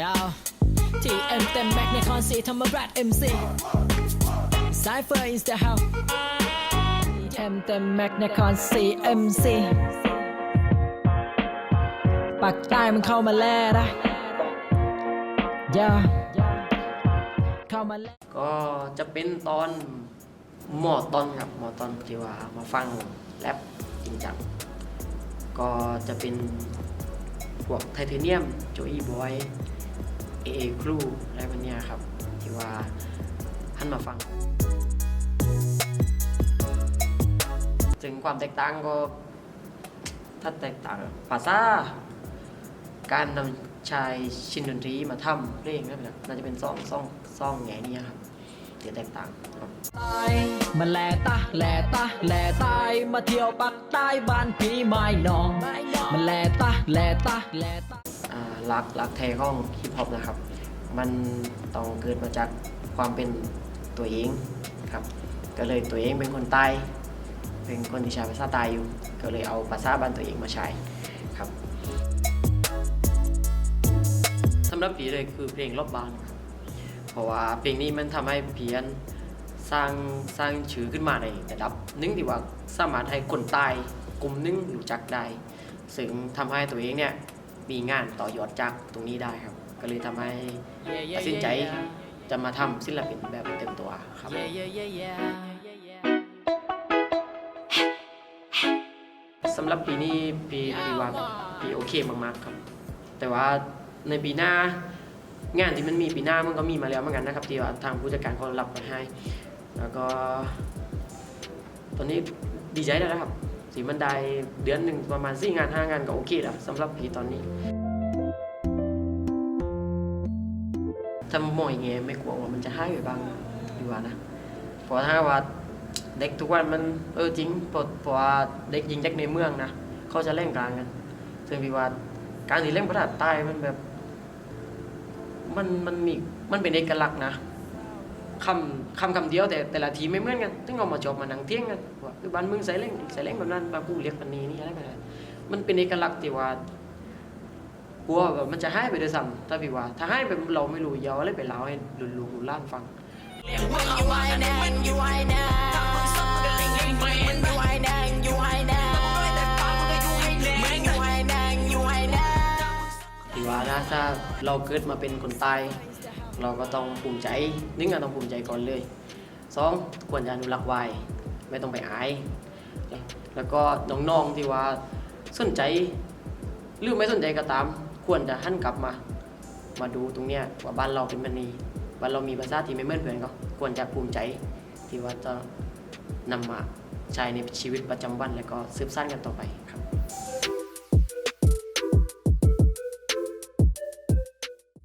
ยาว TM เอ็มเต็มแม็กในคอนซีธรรมรัฐ MC สายเฟอร์อินสตาเฮา TM เต็มแม็กในคอนซี MC ปากใต้มันเข้ามาแล่ได้ยาวเข้ามาแล่ก็จะเป็นตอนหมอตอนครับหมอตอนที่ว่ามาฟังแรปจริงจังก็จะเป็นพวกไทเทเนียมโจอีบอย เออครูอะไรแบบนี้ครับ ที่ว่าท่านมาฟัง ถึงความแตกต่างก็ ถ้าแตกต่างภาษาการนำชายชินดนตรีมาทำเพลงนั่นแหละน่าจะเป็นซ่องซ่องซ่องแง่นี้ครับ ที่แตกต่างครับตายมาแลตาแลตาแลตายมาเที่ยวปักใต้บ้านพี่ไม้นองมาแลตาแลตาแลตาอ่าหลักหลักแท้ของฮิปฮอปนะครับ มันต้องเกิดมาจากความเป็นตัวเองครับ ก็เลยตัวเองเป็นคนใต้ เป็นคนที่ใช้ภาษาใต้อยู่ ก็เลยเอาภาษาบ้านตัวเองมาใช้ครับสำหรับผีเลยคือเพลงรอบบ้านครับเพ ราะว่าเพลงนี้มันทำให้เพียนสร้างสร้างชื่อขึ้นมาในระดับนึงที่ว่าสามารถให้คนใต้กลุ่มนึงรู้จักได้ซึ่งทำให้ตัวเองเนี่ยมีงานต่อยอดจากตรงนี้ได้ครับ ก็เลยทำให้ตัดสินใจจะมาทำศิลปินแบบเต็มตัวครับ สำหรับปีนี้ปีปีว่าปีโอเคมากๆครับ แต่ว่าในปีหน้า งานที่มันมีปีหน้ามันก็มีมาแล้วเหมือนกันนะครับที่ว่าทางผู้จัดการเขารับมาให้ แล้วก็ ตอนนี้ดีใจแล้วนะครับสีมันได้เดือนหนึ่งประมาณสี่งานห้างานก็โอเคแล้วสำหรับปีตอนนี้ถ้ามองอย่างเงี้ยไม่กลัวว่ามันจะหายไปบ้างดีกว่านะเพราะถ้าว่าเด็กทุกวันมันเออจริงเพราะเพราะว่าเด็กยิงเด็กในเมืองนะเขาจะเล่นกลางกันซึ่งพี่ว่าการที่เล่นภาษาใต้มันแบบ มันมันมีมันเป็นเอกลักษณ์นะคำคำคำเดียวแต่แต่ละทีไม่เหมือนกันต้องเอามาจบมาหนังเที่ยงกันว่าคือบ้านเมืองใส่เล่งใส่เล่งแบบนั้นบางกูเรียกปันนี้นี่อะไรแบบนั้นมันเป็นเอกลักษณ์ที่ว่ากลัวแบบมันจะให้ไปด้วยซ้ำถ้าพี่ว่า ถ้าให้ไปเราไม่รู้ยาวอะไรไปเล่าให้ลุนลุงลุนล้านฟัง เราเกิดมาเป็นคนตายเราก็ต้องภูมิใจหนึ่งอะต้องภูมิใจก่อนเลยสองควรจะอนุรักษ์ไว้ไม่ต้องไปอาย แล้วก็น้องๆที่ว่าสนใจหรือไม่สนใจก็ตาม ควรจะหันกลับมา มาดูตรงเนี้ยว่าบ้านเราเป็นแบบนี้บ้านเรามีภาษาที่ไม่เหมือนเพื่อนก็ควรจะภูมิใจที่ว่าจะนำมาใช้ในชีวิตประจำวัน แล้วก็สืบสานกันต่อไปครับ